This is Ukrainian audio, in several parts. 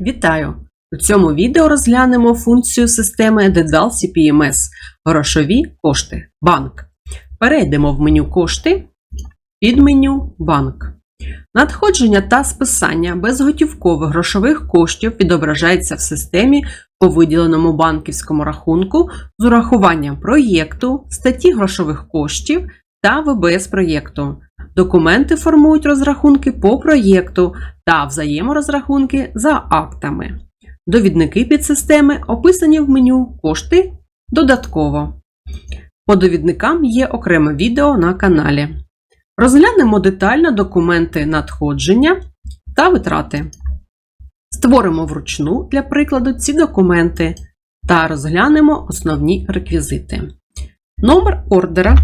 Вітаю! У цьому відео розглянемо функцію системи Dedal CPMS Грошові кошти. Банк. Перейдемо в меню Кошти, під меню Банк. Надходження та списання безготівкових грошових коштів відображається в системі по виділеному банківському рахунку з урахуванням проєкту, статті грошових коштів та ВБС проєкту. Документи формують розрахунки по проєкту та взаєморозрахунки за актами. Довідники підсистеми описані в меню Кошти додатково. По довідникам є окреме відео на каналі. Розглянемо детально документи надходження та витрати. Створимо вручну для прикладу ці документи та розглянемо основні реквізити. Номер ордера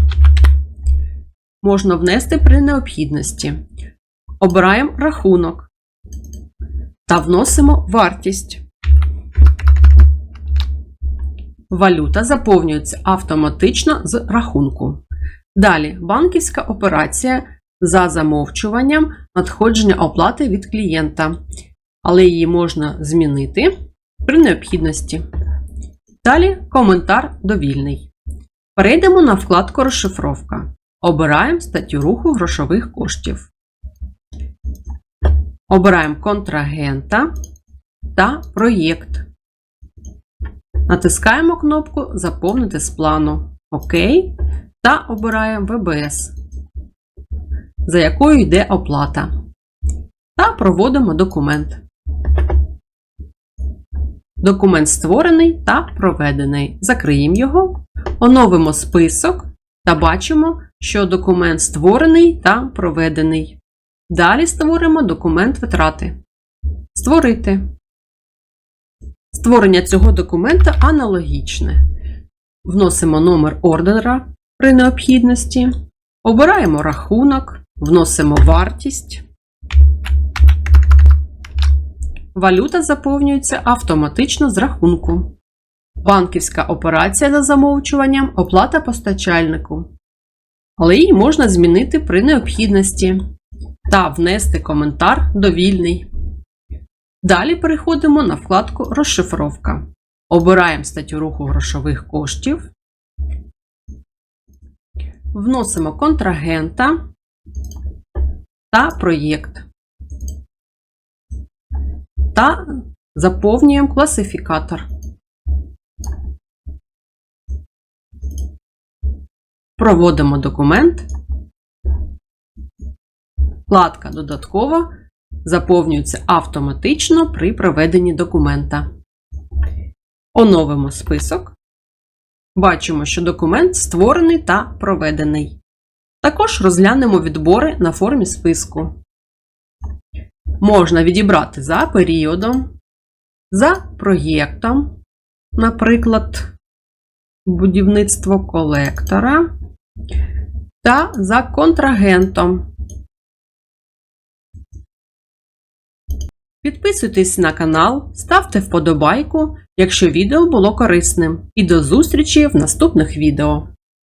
можна внести при необхідності. Обираємо рахунок та вносимо вартість. Валюта заповнюється автоматично з рахунку. Далі банківська операція за замовчуванням надходження оплати від клієнта, але її можна змінити при необхідності. Далі коментар довільний. Перейдемо на вкладку Розшифровка. Обираємо статтю руху грошових коштів. Обираємо контрагента та проєкт. Натискаємо кнопку Заповнити з плану ОК та обираємо ВБС, за якою йде оплата. Та проводимо документ. Документ створений та проведений. Закриємо його, оновимо список та бачимо, що документ створений та проведений. Далі створимо документ витрати. Створити. Створення цього документа аналогічне. Вносимо номер ордера при необхідності, обираємо рахунок, вносимо вартість. Валюта заповнюється автоматично з рахунку. Банківська операція за замовчуванням оплата постачальнику. Але її можна змінити при необхідності та внести коментар довільний. Далі переходимо на вкладку Розшифровка. Обираємо статтю руху грошових коштів. Вносимо контрагента та проєкт. Та заповнюємо класифікатор. Проводимо документ. Вкладка Додатково заповнюється автоматично при проведенні документа. Оновимо список. Бачимо, що документ створений та проведений. Також розглянемо відбори на формі списку. Можна відібрати за періодом, за проєктом, наприклад, будівництво колектора та за контрагентом. Підписуйтесь на канал, ставте вподобайку, якщо відео було корисним. І до зустрічі в наступних відео!